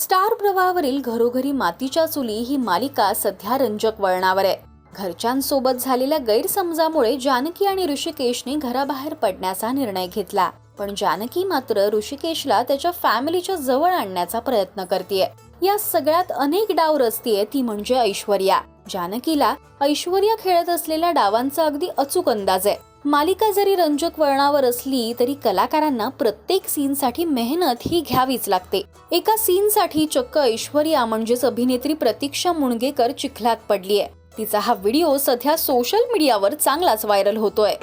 Star प्रवाहावरील घरोघरी मातीच्या चुली ही मालिका सध्या रंजक वळणावर आहे. घरच्यांसोबत झालेल्या गैरसमजामुळे जानकी आणि ऋषिकेशने घराबाहेर पडण्याचा निर्णय घेतला. पण जानकी मात्र ऋषिकेशला त्याच्या फॅमिलीच्या जवळ आणण्याचा प्रयत्न करते या सगळ्यात अनेक डाव रचतीये ती म्हणजे ऐश्वर्या. जानकीला ऐश्वर्या खेळत असलेल्या डावांचा अगदी अचूक अंदाज आहे. मालिका जरी रंजक वळणावर असली तरी कलाकारांना प्रत्येक सीनसाठी मेहनत ही घ्यावीच लागते. एका सीनसाठी चक्क ऐश्वर्या म्हणजेच अभिनेत्री प्रतीक्षा मुणगेकर चिखलात पडलीय. तिचा हा व्हिडिओ सध्या सोशल मीडियावर चांगलाच व्हायरल होतोय.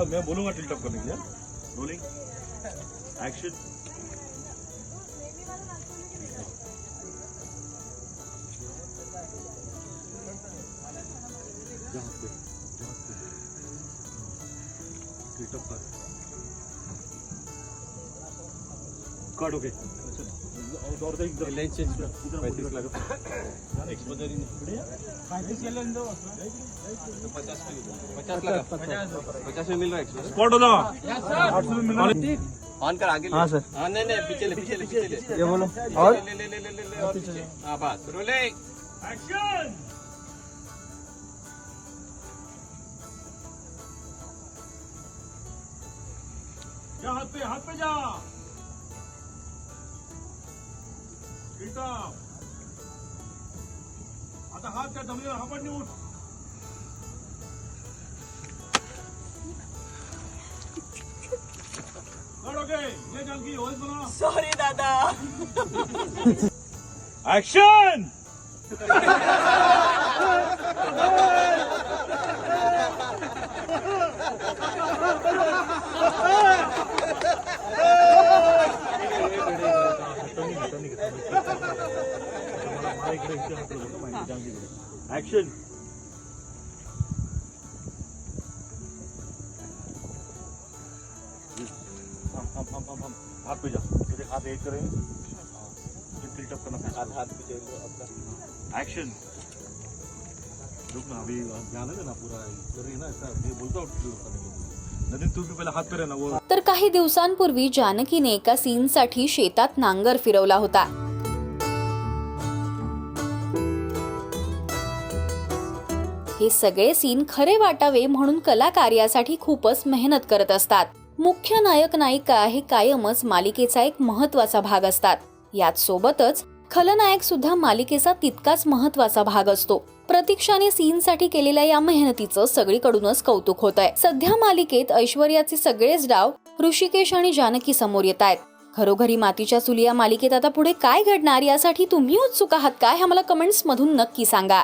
Action! पूरा मैं बोलूंगा टिल्टअप करने के लिए रोलिंग एक्शन टिल्टअप कर कट ओके पैंतीस लगा पचास में मिल रहा है स्पॉट हो मिला ऑन कर आगे हाँ सर हाँ नहीं नहीं पीछे ले पीछे ले पीछे ले ये बोलो और ले ले ले ले ले ले और पीछे हाँ बस रोलिंग एक्शन हाथ पे हाथ पे जा। टिल्टअप आता हात त्या जमिनीवर हापडणे उठ कट ओके ये जानकी वॉइस बना सॉरी दादा एक्शन हाथ पे जा. तेरे हाथ एक करेंगे टिल्टअप करना हाथ हाथ पीछे लो अपना एक्शन रुक ना अभी ध्यान है ना पूरा. कर रही है ना ऐसा मैं बोलता हूँ टिल्टअप करने के लिए नदीन तू भी पहले हाथ करे ना वो तर काही दिवसांपूर्वी जानकीने एका सीनसाठी शेतात नांगर फिरवला होता. हे सगळे सीन खरे वाटावे म्हणून कलाकार यासाठी खूपच मेहनत करत असतात. मुख्य नायक नायिका हे कायमच मालिकेचा एक महत्त्वाचा भाग असतात. याच सोबतच खलनायक सुद्धा मालिकेचा तितकाच महत्त्वाचा भाग असतो. प्रतीक्षाने सीनसाठी केलेल्या या मेहनतीचं सगळीकडूनच कौतुक होत आहे सध्या मालिकेत ऐश्वर्याचे सगळेच डाव ऋषिकेश आणि जानकी समोर येत आहेत. घरोघरी मातीच्या चुली या मालिकेत आता पुढे काय घडणार यासाठी तुम्ही उत्सुक आहात का? हे मला कमेंट्स मधून नक्की सांगा.